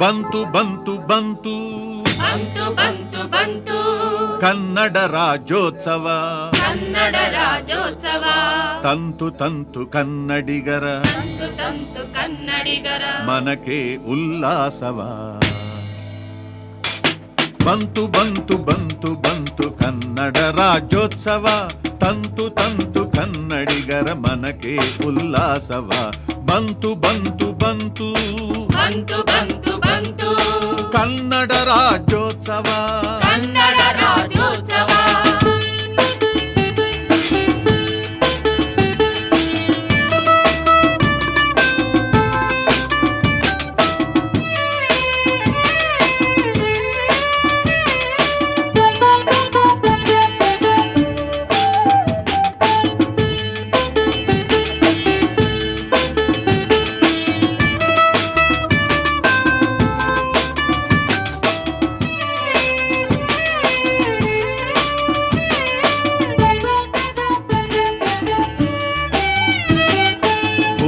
ಬಂತು ಬಂತು ಬಂತು ಬಂತು ಬಂತು ಬಂತು ಕನ್ನಡ ರಾಜ್ಯೋತ್ಸವ ಕನ್ನಡ ರಾಜ್ಯೋತ್ಸವ ತಂತು ತಂತು ಕನ್ನಡಿಗರ ತಂತು ತಂತು ಕನ್ನಡಿಗರ ಮನಕೆ ಉಲ್ಲಾಸವ ಬಂತು ಬಂತು ಬಂತು ಬಂತು ಕನ್ನಡ ರಾಜ್ಯೋತ್ಸವ ತಂತು ತಂತು ಕನ್ನಡಿಗರ ಮನಕೆ ಉಲ್ಲಾಸವ ಬಂತು ಬಂತು ಬಂತು ಬಂತು ಬಂತು ಬಂತು ಕನ್ನಡ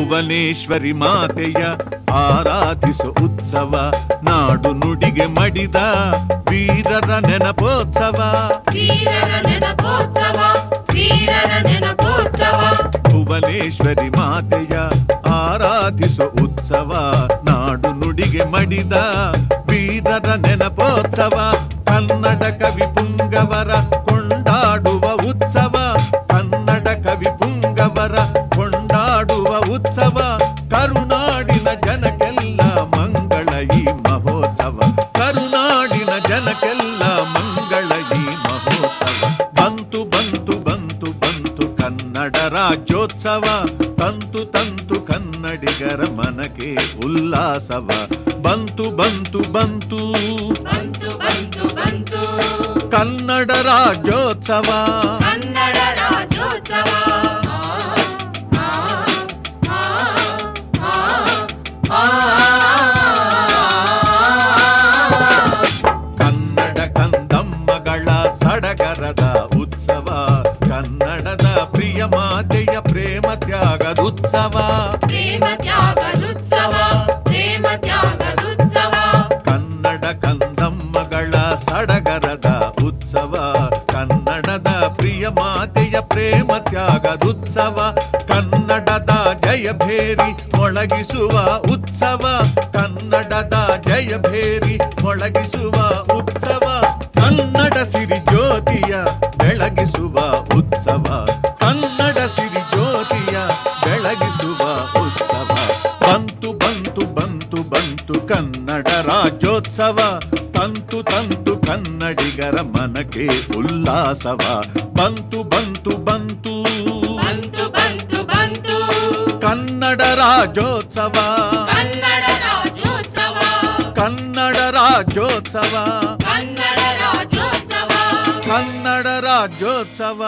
ಭುವನೇಶ್ವರಿ ಮಾತೆಯ ಆರಾಧಿಸು ಉತ್ಸವ ನಾಡು ನುಡಿಗೆ ಮಡಿದ ವೀರರ ನೆನಪೋತ್ಸವ. ಭುವನೇಶ್ವರಿ ಮಾತೆಯ ಆರಾಧಿಸು ಉತ್ಸವ ನಾಡು ನುಡಿಗೆ ಮಡಿದ ವೀರರ ನೆನಪೋತ್ಸವ. ಕನ್ನಡ ಕವಿ ಪುಂಗವರ ಕೊಂಡಾಡುವ ಕರುನಾಡಿನ ಜನಕ್ಕೆಲ್ಲ ಮಂಗಳ ಈ ಮಹೋತ್ಸವ. ಕರುನಾಡಿನ ಜನಕ್ಕೆಲ್ಲ ಮಂಗಳ ಈ ಮಹೋತ್ಸವ. ಬಂತು ಬಂತು ಬಂತು ಬಂತು ಕನ್ನಡ ರಾಜ್ಯೋತ್ಸವ. ತಂತು ತಂತು ಕನ್ನಡಿಗರ ಮನಕೆ ಉಲ್ಲಾಸವ. ಬಂತು ಬಂತು ಬಂತು. ಕನ್ನಡ ರಾಜ್ಯೋತ್ಸವ. ಉತ್ಸವ ಕನ್ನಡದ ಪ್ರಿಯ ಮಾತೆಯ ಪ್ರೇಮ ತ್ಯಾಗದುತ್ಸವ. ಕನ್ನಡ ಕಂದಮ್ಮಗಳ ಸಡಗರದ ಉತ್ಸವ ಕನ್ನಡದ ಪ್ರಿಯ ಮಾತೆಯ ಪ್ರೇಮ ತ್ಯಾಗದುತ್ಸವ. ಕನ್ನಡದ ಜಯ ಭೇರಿ ಮೊಳಗಿಸುವ ಉತ್ಸವ ಕನ್ನಡದ ಜಯ ಭೇರಿ ಮೊಳಗಿಸುವ ಉತ್ಸವ. ಕನ್ನಡ ಸಿರಿ ಜ್ಯೋತಿಯ ಬೆಳಗಿಸುವ ಉತ್ಸವ. ಕನ್ನಡ ಸಿರಿ ಜ್ಯೋತಿಯ ಬೆಳಗಿಸುವ ಉತ್ಸವ. ಬಂತು ಬಂತು ಬಂತು ಬಂತು ಕನ್ನಡ ರಾಜ್ಯೋತ್ಸವ. ತಂತು ತಂತು ಕನ್ನಡಿಗರ ಮನಕ್ಕೆ ಉಲ್ಲಾಸವ. ಬಂತು ಬಂತು ಬಂತು. ಬಂತು ಬಂತು ಬಂತು. ಕನ್ನಡ ರಾಜ್ಯೋತ್ಸವ. ಕನ್ನಡ ರಾಜ್ಯೋತ್ಸವ. ಕನ್ನಡ ರಾಜ್ಯೋತ್ಸವ.